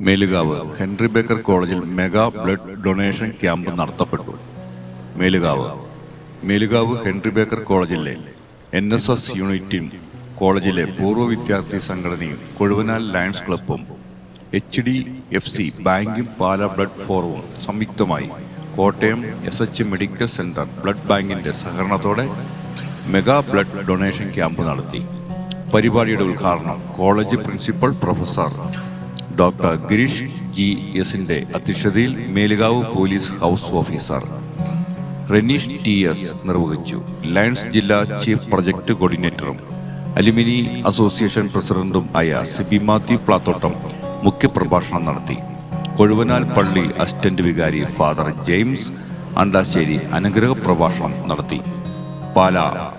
Melukavu Henry Baker കോളേജിൽ mega blood donation camp നടത്തപ്പെട്ടു. Melukavu. Melukavu Henry Baker കോളേജിലെ എൻ എസ് എസ് യൂണിറ്റും കോളേജിലെ പൂർവ വിദ്യാർത്ഥി സംഘടനയും കൊഴുവനാൽ ലയൺസ് ക്ലബും എച്ച് ഡി എഫ് സി ബാങ്കും പാല ബ്ലഡ് ഫോറവും സംയുക്തമായി Kottayam S H medical centre blood ബാങ്കിന്റെ സഹകരണത്തോടെ മെഗാ ബ്ലഡ് ഡൊണേഷൻ ക്യാമ്പ് നടത്തി. പരിപാടിയുടെ ഉദ്ഘാടനം college principal professor doctor Girish G എസിന്റെ അധ്യക്ഷതയിൽ Melukavu police house officer. Renish T S നിർവഹിച്ചു. ലയൺസ് ജില്ലാ ചീഫ് പ്രൊജക്ട് കോർഡിനേറ്ററും അലുമിനി അസോസിയേഷൻ പ്രസിഡന്റും ആയ സിബി മാത്യു പ്ലാത്തോട്ടം മുഖ്യപ്രഭാഷണം നടത്തി. കൊഴുവനാൽ പള്ളി അസിസ്റ്റന്റ് വികാരി ഫാദർ ജെയിംസ് അണ്ടാശ്ശേരി അനുഗ്രഹ പ്രഭാഷണം നടത്തി. Pala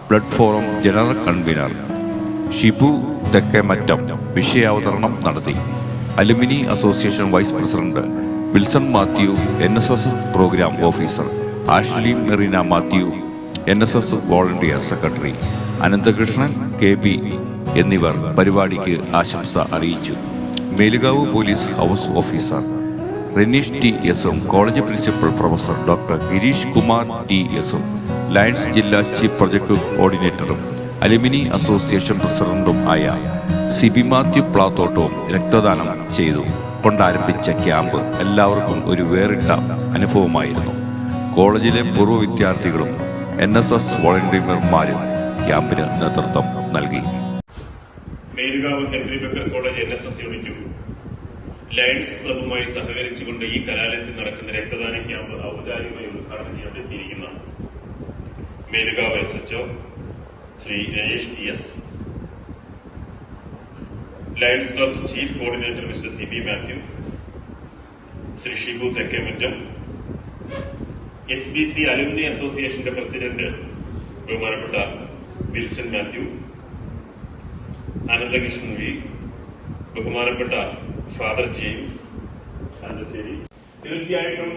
blood forum general convener Shibu Thekkemattam വിഷയാവതരണം നടത്തി. Alumni association vice president Wilson Mathew N S S program officer Ashley Merina Mathew N S S volunteer secretary Ananthakrishnan K B എന്നിവർ പരിപാടിക്ക് ആശംസ അറിയിച്ചു. Melukavu police house officer Renish T എസും college principal professor doctor Girish Kumar T എസും lions ജില്ലാ chief project കോർഡിനേറ്ററും alumni association പ്രസിഡന്റും ആയ സിബി മാത്യു പ്ലാത്തോട്ടവും രക്തദാനം ചെയ്തു. കൊണ്ടാരംഭിച്ച ക്യാമ്പ് എല്ലാവർക്കും ഒരു വേറിട്ട അനുഭവമായിരുന്നു. കോളേജിലെ പൂർവ വിദ്യാർത്ഥികളും എൻ എസ് എസ് വോളണ്ടിയർമാരും ക്യാമ്പിന് നേതൃത്വം നൽകി. ഹെൻറി കോളേജ് ലയൺസ് ക്ലബുമായി സഹകരിച്ചുകൊണ്ട് ഈ കലാലയത്തിൽ നടക്കുന്ന രക്തദാന ക്യാമ്പ് ഔപചാരികമായി ഉദ്ഘാടനം ചെയ്യാൻ എത്തിയിരിക്കുന്ന Melukavu S H O Shri Rajesh T S lions club chief coordinator mister C B Mathew Shri Shibu Thekkemattam H B C alumni അസോസിയേഷന്റെ പ്രസിഡന്റ് ബഹുമാനപ്പെട്ട വിൽസൺ മാത്യു. അനന്തകൃഷ്ണൻ വി. ബഹുമാനപ്പെട്ട ഫാദർ ജെയിംസ്. ചാണ്ടശ്ശേരി തീർച്ചയായിട്ടും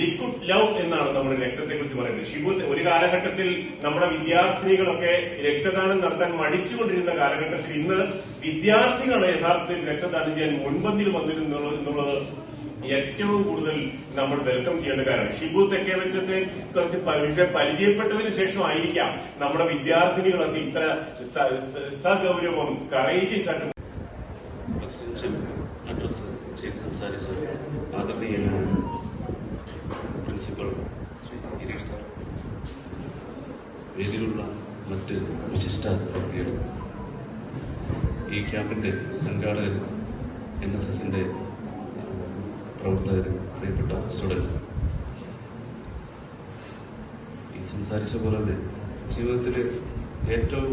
ലിക്വിഡ് ലവ് എന്നാണ് നമ്മുടെ രക്തത്തെ കുറിച്ച് പറയുന്നത്. ഷിബു ഒരു കാലഘട്ടത്തിൽ നമ്മുടെ വിദ്യാർത്ഥിനികളൊക്കെ രക്തദാനം നടത്താൻ മടിച്ചുകൊണ്ടിരുന്ന കാലഘട്ടത്തിൽ ഇന്ന് വിദ്യാർത്ഥികളാണ് യഥാർത്ഥത്തിൽ രക്തദാനം ചെയ്യാൻ മുൻപന്തിൽ വന്നിരുന്നത് എന്നുള്ളത് ഏറ്റവും കൂടുതൽ നമ്മൾ വെൽക്കം ചെയ്യേണ്ട കാര്യമാണ്. ഷിബു തെക്കേമറ്റത്തെ കുറച്ച് പക്ഷേ പരിചയപ്പെട്ടതിന് ശേഷമായിരിക്കാം നമ്മുടെ വിദ്യാർത്ഥിനികളൊക്കെ ഇത്ര സഗൗരവം കറേജിയസ് ആയിട്ട് ചെയ്ത് സംസാരിച്ച ആദരണീയ പ്രിൻസിപ്പൽ ശ്രീ ഗിരീഷ് സാർ. വേദിയിലുള്ള മറ്റ് വിശിഷ്ട വ്യക്തികൾ ഈ ക്യാമ്പിന്റെ സംഘാടകർ എൻ എസ് എസിന്റെ പ്രവർത്തകർ പ്രിയപ്പെട്ട സ്റ്റുഡൻസ്. ഈ സംസാരിച്ച പോലെ തന്നെ ജീവിതത്തിൽ ഏറ്റവും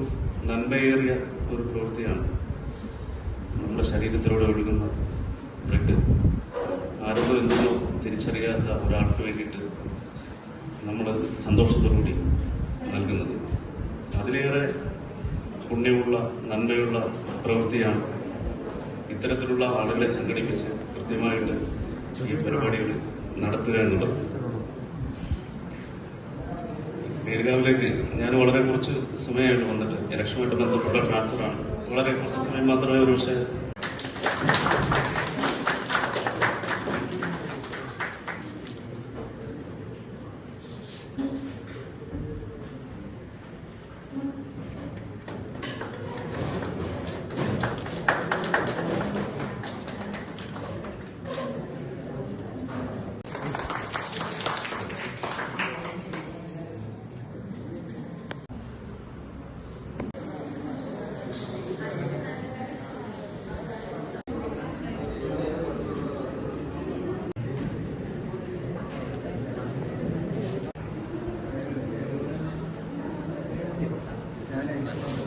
നന്മയേറിയ ഒരു പ്രവൃത്തിയാണ് നമ്മുടെ ശരീരത്തിലൂടെ ഒഴുകുന്ന ബ്ലഡ് ആരോഗ്യം എന്തെന്നോ തിരിച്ചറിയാത്ത ഒരാൾക്ക് വേണ്ടിയിട്ട് നമ്മൾ സന്തോഷത്തോടുകൂടി നൽകുന്നത്. അതിലേറെ പുണ്യമുള്ള നന്മയുള്ള പ്രവൃത്തിയാണ് ഇത്തരത്തിലുള്ള ആളുകളെ സംഘടിപ്പിച്ച് കൃത്യമായിട്ട് ഈ പരിപാടികൾ നടത്തുക എന്നുള്ളത്. മേൽഗാവിലേക്ക് ഞാൻ വളരെ കുറച്ച് സമയമായിട്ട് വന്നിട്ട് ഇലക്ഷനുമായിട്ട് ബന്ധപ്പെട്ട ട്രാൻസ്ഫറാണ് വളരെ കുറച്ച് സമയം മാത്രമേ ഒരു പക്ഷേ semana.